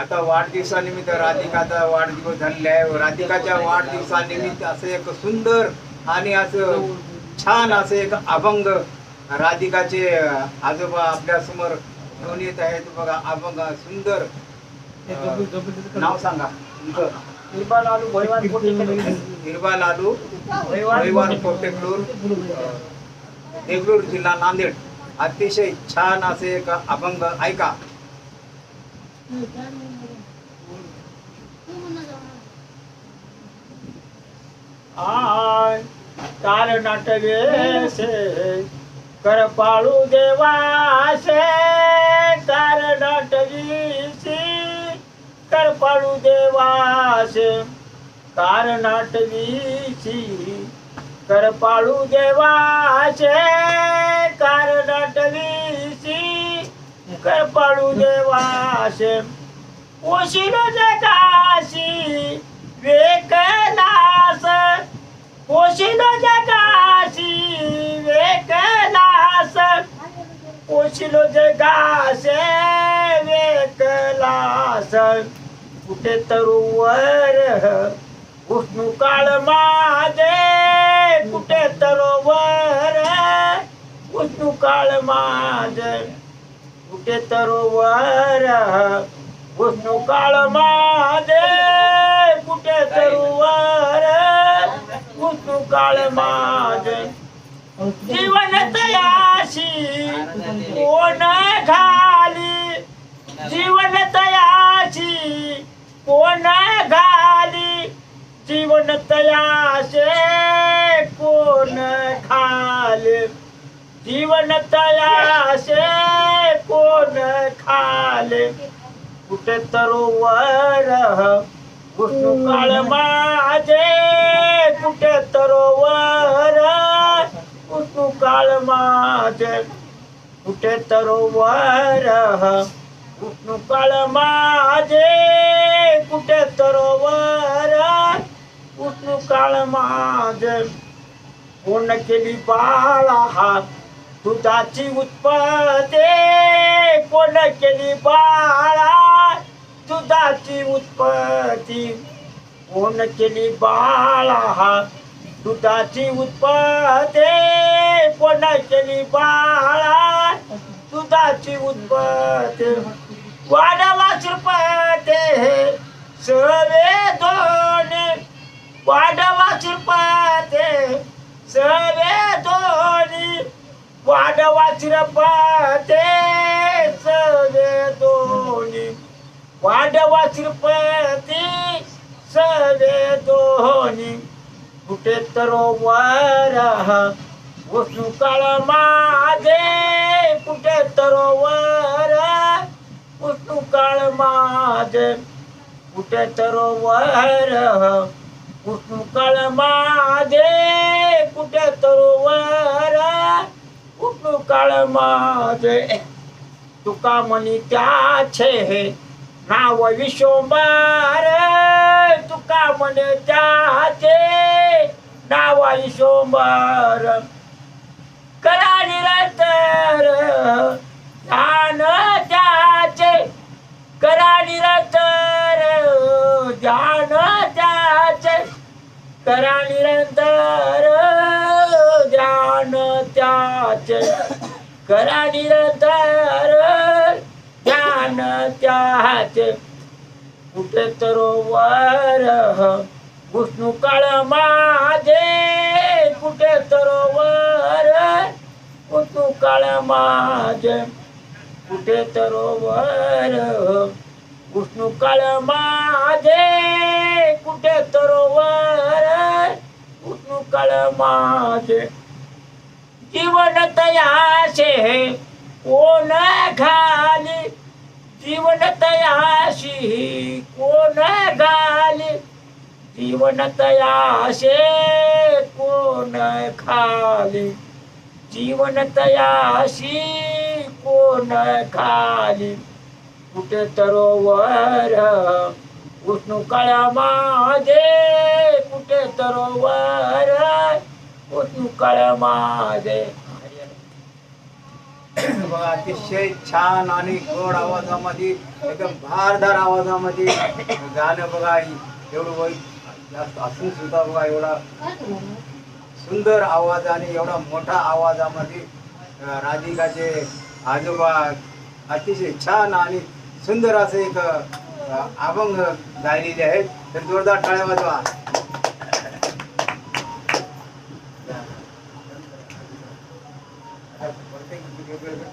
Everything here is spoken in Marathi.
आता वाढदिवसानिमित्त राधिकाचा वाढदिवस झालेला आहे. राधिकाच्या वाढदिवसानिमित्त असं एक सुंदर आणि असं छान असं एक अभंग राधिकाचे आजोबा आपल्यासमोर घेऊन येत आहेत. बघा अभंग सुंदर. नाव सांगा. इरबा लालू. हिरवा लालू रविवार देगलूर जिल्हा नांदेड. अतिशय छान असे एक अभंग. ऐका. आय काल नाटवेसे करपाळू देवासे काल नाटवीसी करपाळू देवासे कार नाटवीसी करपाळू देवासे कार नाटवीसी देवा देवासे ओशिल जगाशी वेकलास. ओशिल जगाशी वेकलास. ओशिल जगाशे वेकलास. कुठे तरुवर उष्णू काळ माझे कुठे तरोवर उष्णू काळ माझे कुठे तरोवर उष्णू काळ माझे कुठे तरुवर उष्णू काळ माझे? जीवन तयाशी कोण घाली? जीवन तयाशी कोण घाली? जीवन तयाशे कोण खाली? जीवन तयाशे कोण खाले? कुठे तरोवर विष्णू काळ माझे कुठे तरोवर विष्णू काळ माझे कुठे तरोवर विष्णू काळ माझे कुठे तरोवर विष्णू काळ माझे. पूर्ण केली बाळा हा दुधाची उत्पत्ती कोण केली बाळा दुधाची उत्पत्ती कोण केली बाळा हा दुधाची उत्पत्ती कोण केली बाळा दुधाची उत्पत्ती वाढवा श्रीपते सवे दोन. वाढवा श्रीपते सवे दोनी वाढवा श्रीपते सवे दोनी वाढवा श्रीपती सवे दोनी कुठे तरोवर विष्णू काळ माझे. कुठे तरोवर विष्णू काळ माझे. कुठे तरोवर विष्णू काळ माझे. कुठे तरोवर विष्णू काळ माझे. तुका म्हणी त्याचे नाव विश्वंबर तुका म्हणे त्याचे. नाव विश्वंबर करा निरंतर. ध्यान त्याचे. करा निरंतर. ध्यान त्याचे. करा निरंतर. ध्यान त्याचे. करा निरंतर ध्यान त्याच कुठे तरोवर विष्णू काळ माझे कुठे तरोवर विष्णू काळ माझे. कुठे तरोवर विष्णू काळ माझे कुठे तरोवर विष्णू काळ माझे. जीवन तयार कोण घाली जीवन तयाशी कोण घाली? जीवन तयाशे कोण खाली? जीवन तयाशी कोण खाली? कुठे तरोवर विष्णू काळा माझे कुठे तरोवर विष्णू काळ्या माझे बघा अतिशय छान आणि गोड आवाजामध्ये एकदम भारदार आवाजामध्ये गाणं बघा एवढं वय जास्त असून सुद्धा बघा एवढा सुंदर आवाज आणि एवढा मोठा आवाजामध्ये राधिकाचे आजोबा अतिशय छान आणि सुंदर असे एक अभंग गायलेले आहेत. तर जोरदार टाळ्या वाजवा.